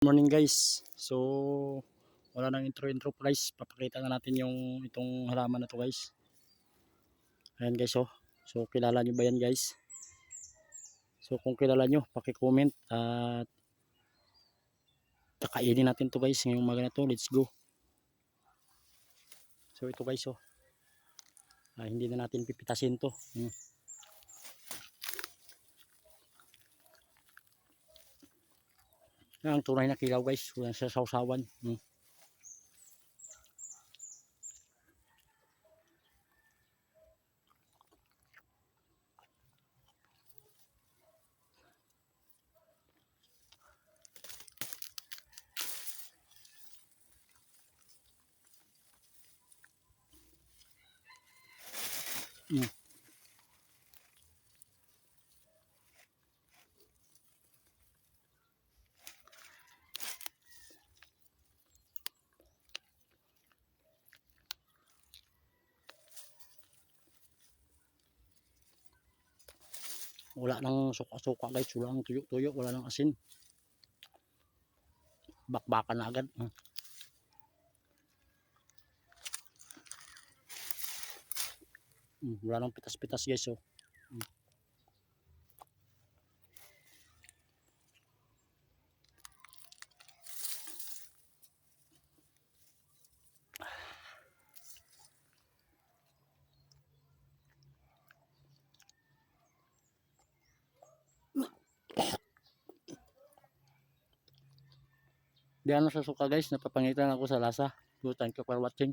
morning guys. So wala nang intro intro guys. Papakita na natin yung itong halaman na to guys. Ayan guys oh. So kilala nyo ba yan guys? So kung kilala nyo, paki-comment at kakainin natin to guys ngayong umaga na to. Let's go. So ito guys oh. Ah, hindi na natin pipitasin to. Hmm. Yan ang tunay na kilaw guys. Walang sa sausawan. Hmm. Mm. Wala nang suka-suka guys. Wala nang tuyo-tuyo. Wala nang asin. Bakbakan na agad. Hmm. Mm, wala nang pitas-pitas guys oh. Mm. Di ano sa suka guys, napapangitan ako sa lasa. So thank you for watching.